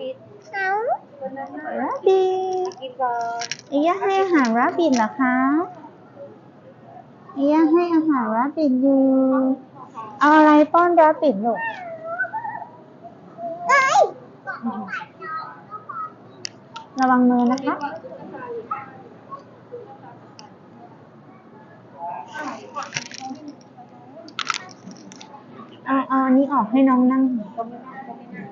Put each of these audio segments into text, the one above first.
บิดเอาราบิดกินก่อนเอียให้อาหารราบิดเหรอคะเอียให้อาหารราบิดอยู่ เอาอะไรป้อนราบิดลูกเอ้ยระวังมือนะคะ เอาเอาอันนี้ออกให้น้องนั่ง ก็ไม่น่าก็ไม่น่า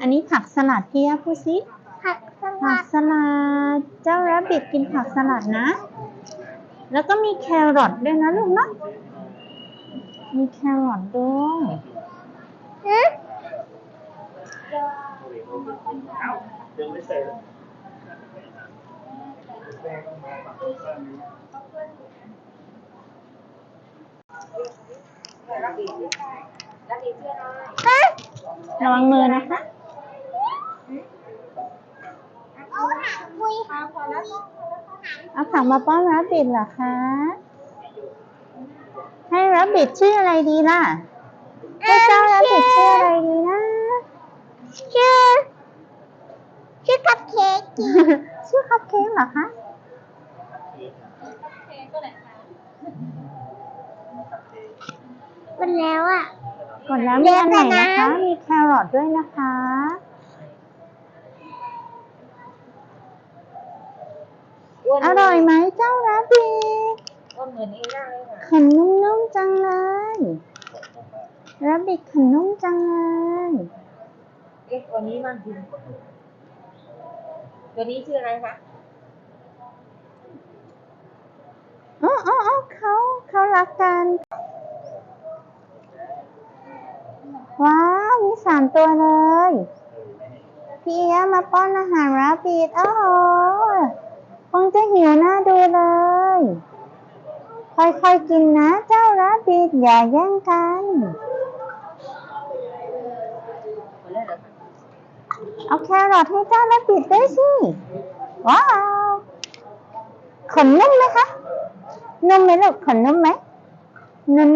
อันนี้ผักสลัดพี่ยาพูดสิผักสผัลักดสลัด เจ้าแรบบิทกินผักสลัดนะ แล้วก็มีแครอทด้วยนะลูกเนาะมีแครอทด้วยฮะยังไม่เสร็จรับบิดรับบิดเชื่อน้อยฮะ ระวังมือนะคะเอาหางคุยเอาผักมาป้อนแรบบิทเหรอคะ ให้แรบบิทชื่ออะไรดีล่ะให้เจ้าแรบบิทชื่ออะไรดีนะ ชื่อ ชื่อคัพเค้กชื่อคัพเค้กเหรอคะมันแล้วอะ กดแล้วมีอันไหนเดี๋ยวนะก่อนคะนะมีแครอทด้วยนะคะอ้วนอร่อยไหมเจ้าแรบบิทอ้วนเหมือนเองได้เลยค่ะขนนุ่มๆจังเลยแรบบิทขนนุ่มจังเลยเอ๊ะตัวนี้มันกินตัวนี้ชื่ออะไรคะอ๋ออ๋ออ๋อเขาเขารักกัน ว้าว มีสามตัวเลย พี่เอียมาป้อนอาหารราบิดโอ้โหคงจะหิวหน้าดูเลย ค่อยๆกินนะเจ้าราบิดอย่าแย่งกันเอาแครอทให้เจ้าราบิดด้วยสิ ว้าวขนนุ่มไหมคะนุ่มไหมลูกขนนุ่มไหมนุ่ม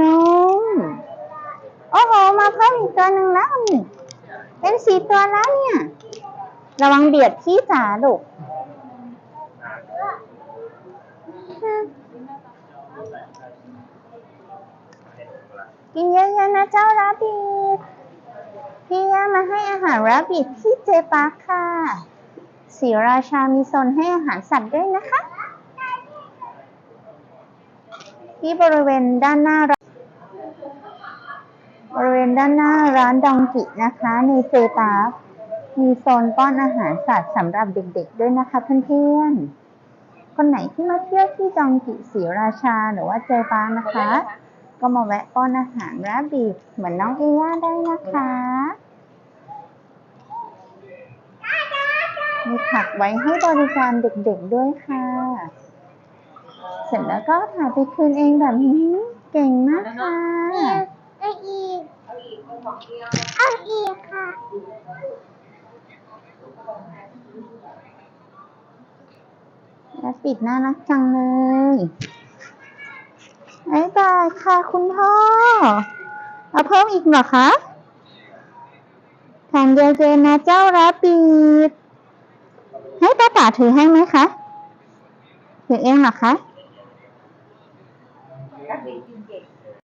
เพิ่มอีกตัวหนึ่งแล้วนี่ เป็นสี่ตัวแล้วเนี่ย ระวังเบียดพี่จ๋าลูกกินเยอะๆนะเจ้าราบิดพี่ย่ามาให้อาหารราบิดที่เจปาค่ะสีราชามีโซนให้อาหารสัตว์ด้วยนะคะ ที่บริเวณด้านหน้า ณด้านหน้าร้านดองกินะคะ ในเจปาร์คมีโซนป้อนอาหารสัตว์สำหรับเด็กๆ ด้วยนะคะเพื่อนๆ คนไหนที่มาเที่ยวที่ดองกิศรีราชาหรือว่าเจปานะคะ ก็มาแวะป้อนอาหารแราบิดเหมือนน้องเอย่าได้นะคะมีผักไว้ให้บริการเด็กๆด้วยค่ะ เสร็จแล้วก็ถ่ายไปคืนเองแบบนี้ เก่งมากค่ะ เอาอีกคนของเดียวเอาอีกค่ะราบิดน่ารักจังเลยบ๊ายบายค่ะคุณพ่อ เอาเพิ่มอีกเหรอคะแข่งเย็นๆนนะเจ้าราบิดให้ป้าป๋าถือให้ไหมคะ ถือเองเหรอคะ